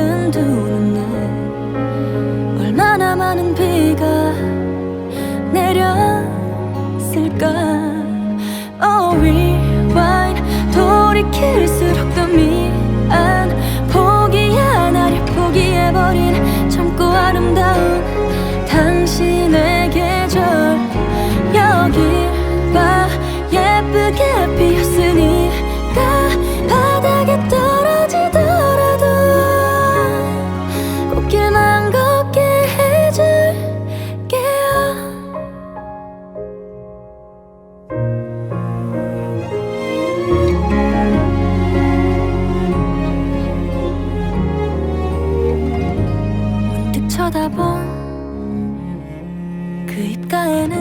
은두 눈에 얼마나 많은 비가 내렸을까 쳐다본 그 입가에는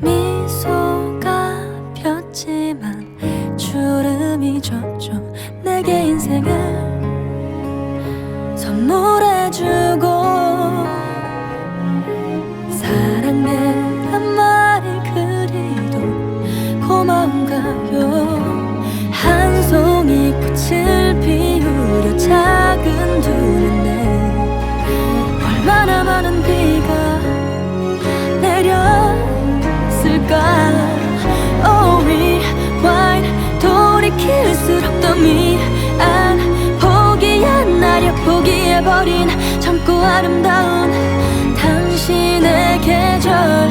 미소가 폈지만 주름이 졌죠 내게 인생을 선물해주고 사랑해 포기해버린 젊고 아름다운 당신의 계절